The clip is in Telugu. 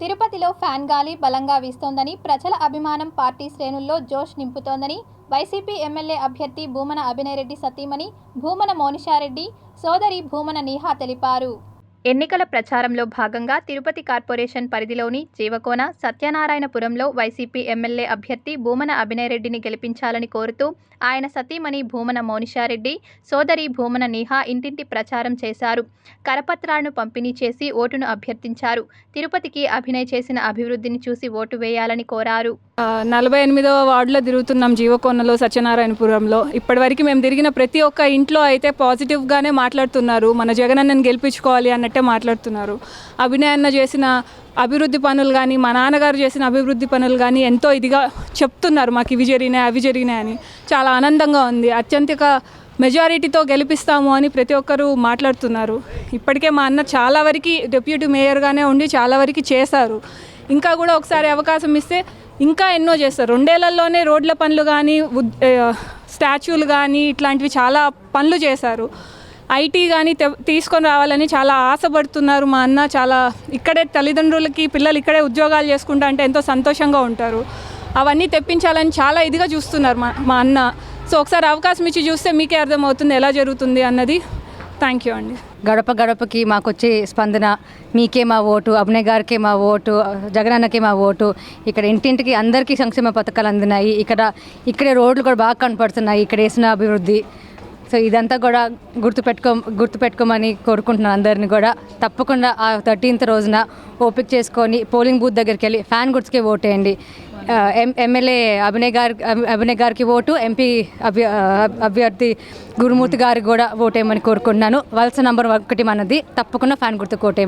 తిరుపతిలో ఫ్యాన్ గాలి బలంగా వీస్తోందని ప్రజల అభిమానం పార్టీ శ్రేణుల్లో జోష్ నింపుతోందని వైసీపీ ఎమ్మెల్యే అభ్యర్థి భూమన అభినయరెడ్డి సతీమణి భూమన మోనిషారెడ్డి సోదరి భూమన నీహా తెలిపారు. ఎన్నికల ప్రచారంలో భాగంగా తిరుపతి కార్పొరేషన్ పరిధిలోని జీవకోన సత్యనారాయణపురంలో వైసీపీ ఎమ్మెల్యే అభ్యర్థి భూమన అభినయరెడ్డిని గెలిపించాలని కోరుతూ ఆయన సతీమణి భూమన మోనిషారెడ్డి సోదరి భూమన నిహా ఇంటింటి ప్రచారం చేశారు. కరపత్రాలను పంపిణీ చేసి ఓటును అభ్యర్థించారు. తిరుపతికి అభినయ్ చేసిన అభివృద్ధిని చూసి ఓటు వేయాలని కోరారు. నలభై ఎనిమిదవ వార్డులో తిరుగుతున్నాం జీవకోనలో సత్యనారాయణపురంలో. ఇప్పటివరకు మేము తిరిగిన ప్రతి ఒక్క ఇంట్లో అయితే పాజిటివ్గానే మాట్లాడుతున్నారు. మన జగనన్నను గెలిపించుకోవాలి అన్నట్టు మాట్లాడుతున్నారు. అభినయ్ అన్న చేసిన అభివృద్ధి పనులు కానీ మా నాన్నగారు చేసిన అభివృద్ధి పనులు కానీ ఎంతో ఇదిగా చెప్తున్నారు మాకు ఇవి జరిగినాయి అవి జరిగినాయి అని. చాలా ఆనందంగా ఉంది. అత్యంతిక మెజారిటీతో గెలిపిస్తాము అని ప్రతి ఒక్కరూ మాట్లాడుతున్నారు. ఇప్పటికే మా అన్న చాలా వరకు డెప్యూటీ మేయర్గానే ఉండి చాలా వరకు చేశారు. ఇంకా కూడా ఒకసారి అవకాశం ఇస్తే ఇంకా ఎన్నో చేస్తారు. రెండేళ్ళలోనే రోడ్ల పనులు కానీ స్టాచ్యూలు కానీ ఇట్లాంటివి చాలా పనులు చేశారు. ఐటీ కానీ తె- తీసుకొని రావాలని చాలా ఆశపడుతున్నారు మా అన్న. చాలా ఇక్కడే తల్లిదండ్రులకి పిల్లలు ఇక్కడే ఉద్యోగాలు చేసుకుంటా అంటే ఎంతో సంతోషంగా ఉంటారు. అవన్నీ తెప్పించాలని చాలా ఇదిగా చూస్తున్నారు మా మా అన్న. సో ఒకసారి అవకాశం ఇచ్చి చూస్తే మీకే అర్థమవుతుంది ఎలా జరుగుతుంది అన్నది. థ్యాంక్ యూ అండి. గడప గడపకి మాకు వచ్చే స్పందన మీకే మా ఓటు అభినయ్ గారికే మా ఓటు జగనన్నకే మా ఓటు. ఇక్కడ ఇంటింటికి అందరికీ సంక్షేమ పథకాలు అందినాయి. ఇక్కడ ఇక్కడే రోడ్లు కూడా బాగా కనపడుతున్నాయి. ఇక్కడ వేసిన అభివృద్ధి. సో ఇదంతా కూడా గుర్తుపెట్టుకో గుర్తుపెట్టుకోమని కోరుకుంటున్నాను అందరిని కూడా. తప్పకుండా ఆ థర్టీన్త్ రోజున ఓపిక చేసుకొని పోలింగ్ బూత్ దగ్గరికి వెళ్ళి ఫ్యాన్ గుర్తుకే ఓటేయండి. ఎం ఎమ్మెల్యే అభినయ్ గారి అభినయ్ గారికి ఓటు ఎంపీ అభ్య అభ్యర్థి గురుమూర్తి గారికి కూడా ఓటేయమని కోరుకుంటున్నాను. వలస నంబర్ ఒకటి మనది. తప్పకుండా ఫ్యాన్ గుర్తుకు ఓటేయమని